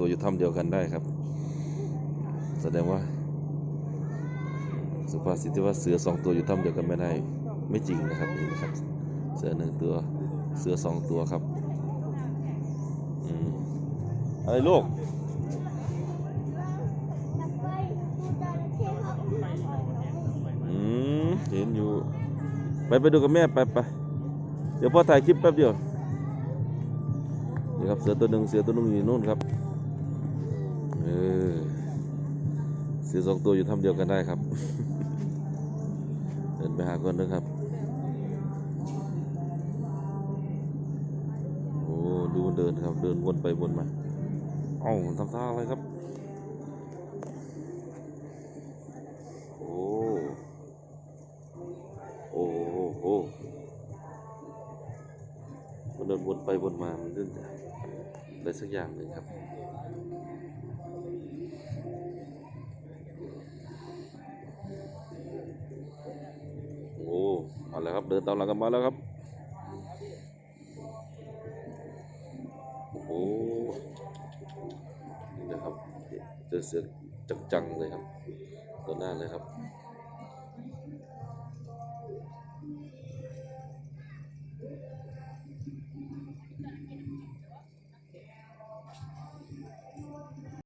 ตัวอยู่ถ้ำเดียวกันได้ครับ แสดงว่า สุภาษิตที่ว่าเสือสองตัวอยู่ถ้ำเดียวกันไม่ได้ ไม่จริงนะครับนี่นะครับ เสือหนึ่งตัว เสือสองตัวครับอืมอะไรลูกอืมเห็นอยู่ ไปไปดูกับแม่ไปไปเดี๋ยวพ่อถ่ายคลิปแป๊บเดียวนี่ครับเสือตัวหนึ่งเสือตัวหนึงอยู่นู่นครับ เสือสองตัวอยู่ทำเดียวกันได้ครับ เดินไปหาคนนะครับ โอ้ดูมันเดินครับ เดินวนไปวนมา เอ้าทำท่าอะไรครับ โอ้โอ้โหโอ้มันเดินวนไปวนมา มันเดินอะไรสักอย่างหนึ่งครับ แล้วครับเดินตามหลังกันมาแล้วครับ โอ้โหนี่นะครับเจอเสือจังๆเลยครับต่อหน้าเลยครับ